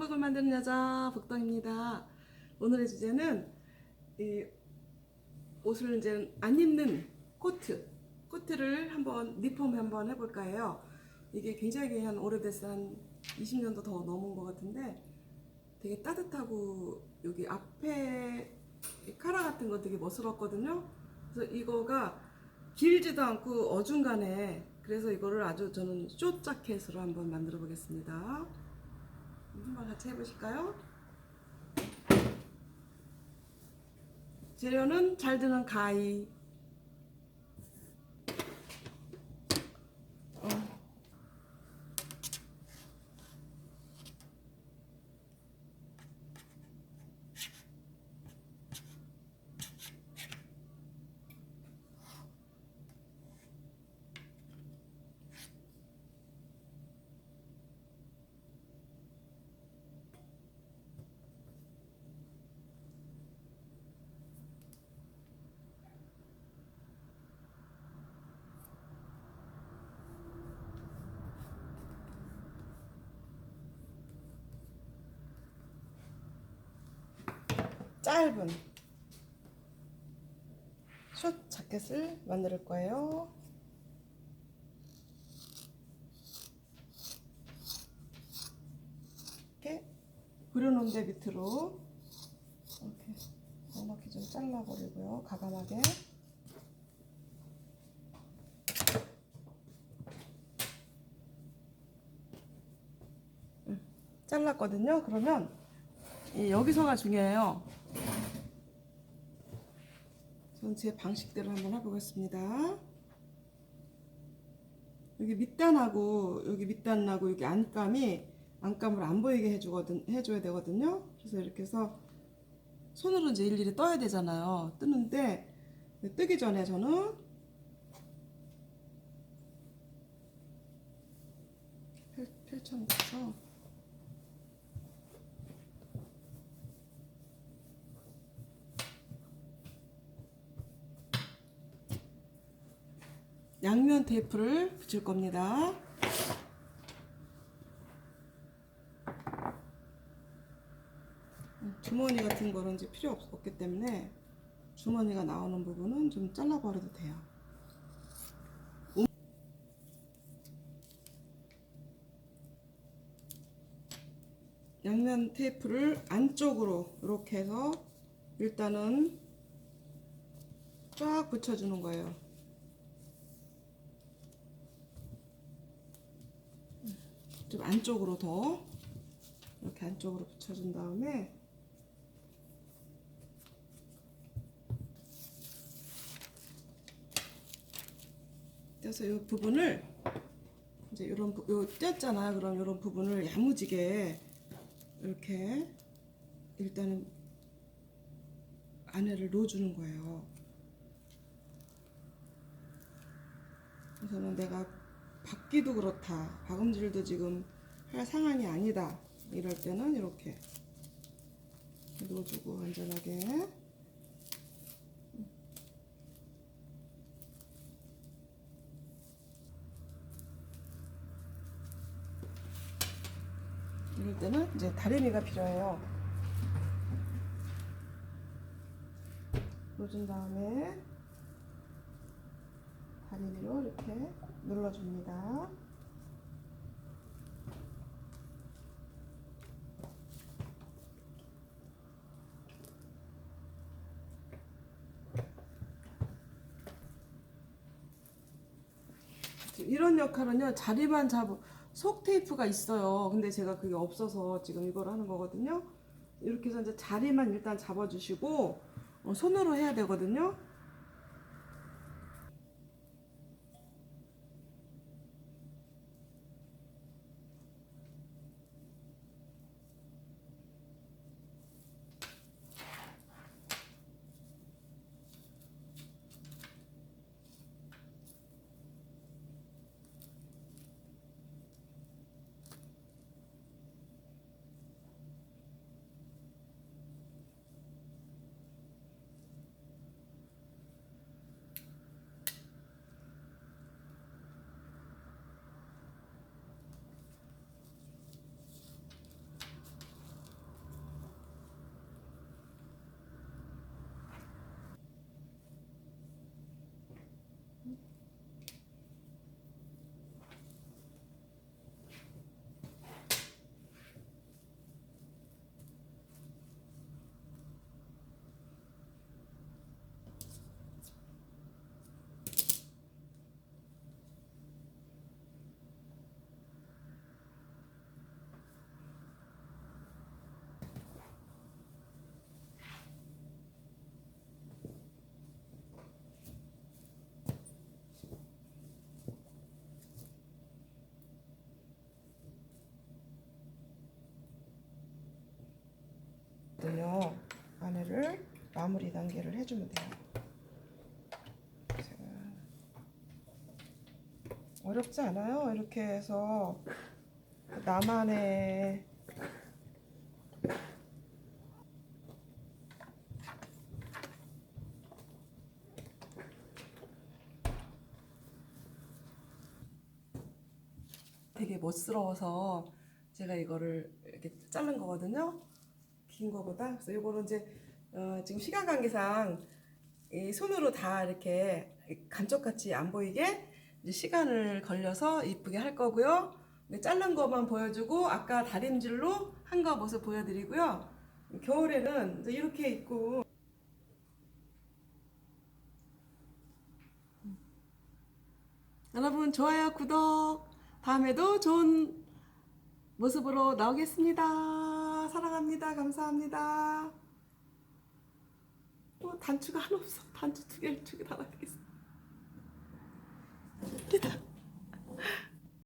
한복을 만드는 여자 복덩입니다. 오늘의 주제는 이 옷을 이제 안 입는 코트, 코트를 한번 리폼 한번 해볼까 해요. 이게 굉장히 한 오래돼서 한 20년도 더 넘은 것 같은데 되게 따뜻하고 여기 앞에 이 카라 같은 거 되게 멋스럽거든요. 그래서 이거가 길지도 않고 어중간해. 그래서 이거를 아주 저는 숏 자켓으로 한번 만들어 보겠습니다. 한번 같이 해보실까요? 재료는 잘 드는 가위. 어. 짧은 숏 자켓을 만들 거예요. 이렇게 그려놓은 데 밑으로 이렇게 넉넉히 좀 잘라버리고요. 가감하게. 음, 잘랐거든요. 그러면 이 여기서가 중요해요. 전 제 방식대로 한번 해보겠습니다. 여기 밑단하고 여기 밑단하고 여기 안감이 안감을 안 보이게 해주거든 해줘야 되거든요. 그래서 이렇게 해서 손으로 이제 일일이 떠야 되잖아요. 뜨는데 뜨기 전에 저는 펼, 펼쳐놓고서 양면 테이프를 붙일 겁니다. 주머니 같은 거는 이제 필요 없, 없기 때문에 주머니가 나오는 부분은 좀 잘라버려도 돼요. 양면 테이프를 안쪽으로 이렇게 해서 일단은 쫙 붙여주는 거예요. 좀 안쪽으로 더 이렇게 안쪽으로 붙여준 다음에 그래서 이 부분을 이제 이런 부- 요 뗐잖아요. 그럼 이런 부분을 야무지게 이렇게 일단은 안에를 넣어주는 거예요. 그래서는 내가 받기도 그렇다. 박음질도 지금 할 상황이 아니다. 이럴 때는 이렇게 넣어주고 안전하게. 이럴 때는 이제 다리미가 필요해요. 넣어준 다음에 다리미로 이렇게 눌러줍니다. 이런 역할은요 자리만 잡속 테이프가 있어요 근데 제가 그게 없어서 지금 이걸 하는 거거든요 이렇게 해서 이제 자리만 일단 잡아주시고 어, 손으로 해야 되거든요 거든요. 마무리 단계를 해주면 돼요. 어렵지 않아요. 이렇게 해서 나만의 되게 멋스러워서 제가 이거를 이렇게 자른 거거든요. 긴 거보다. 그래서 이거는 이제 어, 지금 시간 관계상 이 손으로 다 이렇게 감쪽같이 안 보이게 시간을 걸려서 이쁘게 할 거고요. 자른 거만 보여주고 아까 다림질로 한 거 모습 보여드리고요. 겨울에는 이렇게 입고 여러분 좋아요 구독 다음에도 좋은 모습으로 나오겠습니다. 사랑합니다. 감사합니다. 어, 단추가 하나 없어. 단추 두 개를 두개 달아야겠어. 기다.